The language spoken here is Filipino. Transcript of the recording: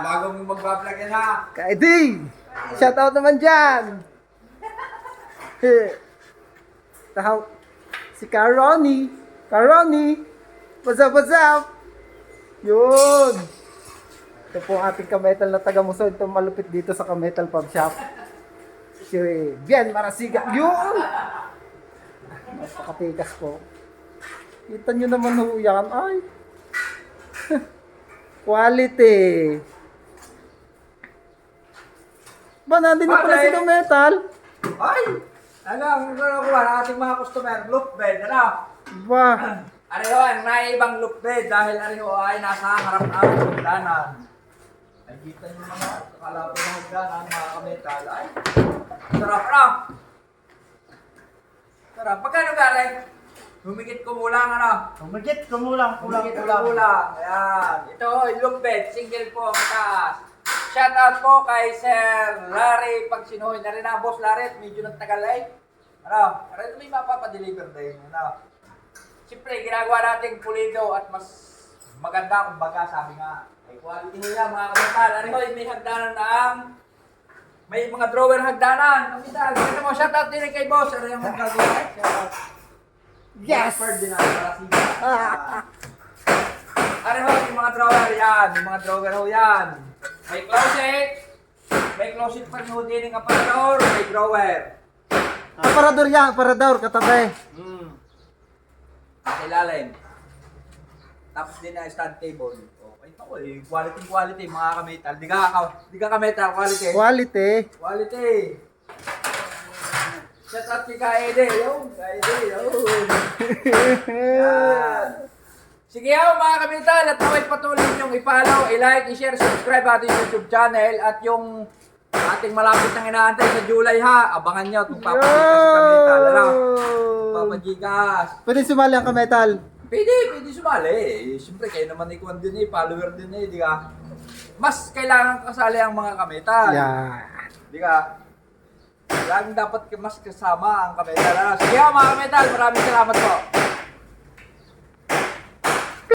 bago mo mag-vlog yan ha. Kaeding! Shout out naman dyan! Tahaw, si Karoni. Karoni! What's up, what's up? Yun! Ito po ang ating kametal na taga Muso. Ito malupit dito sa kametal pub shop. Si Bien Marasiga. Yun! Napakatikas po. Kita nyo naman ho. Ay! Quality! Ba, nandun na pala si Bakit? Kametal? Ay! Ano ang nakuha ng ating mga customer? Loop bed, ano? Ba, Ariho, ang naibang loop bed dahil ariho ay nasa harap ng hagdanan. Ay, kita niyo mga kalapit ng hagdanan, mga kametal. Ay, sarap na. Sarap. Pagkano galing? Humigit kumulang, ano? Humigit, kumulang, kulang, Humigit kulang. kumulang. Ayan. Ito, yung loop bed. Single po ang taas. Shout out po kay Sir Larry Pagsinoy na rin ang boss Larry. Medyo nagtagal eh. Ano? Pero may mapapadeliver din. Ano? Siyempre, ginagawa nating pulido at mas maganda kumbaga sabi nga. May quality nila mga kapital. Ano mo, may hagdanan na ang may mga drawer hagdanan. Kapital, ganito mo, shout out din kay boss. Ano yung magagawa? Shout out. Yes! Ferdinand Marasiga. Ano ho, yung mga drawer yan. Yung mga drawer ho yan. May closet. May closet pa ho din ng aparador. May drawer. aparador yan, aparador, katabi. Hmm. Sa ilalim. Tapos din na stand table. Okay, ako eh. Quality, quality, mga kametal. Di ka, di ka kametal, quality. Quality. Quality. Shout out kay Kaede. Yo, Kaede. Yo. Sige ho mga kapital at huwag patuloy niyong i-follow, i-like, i-share, subscribe ating YouTube channel at yung ating malapit nang inaantay sa July ha. Abangan niyo kung papagigas si kapital. Ano? Papagigas. Pwede sumali ang kametal. Pwede, pwede sumali. Eh, Siyempre kayo naman ni Kwan din eh, follower din eh, di ka? Mas kailangan kasali ang mga kametal. Yan. Di ka? Laging dapat mas kasama ang kametal. Ano? Sige ho mga kametal, maraming salamat po.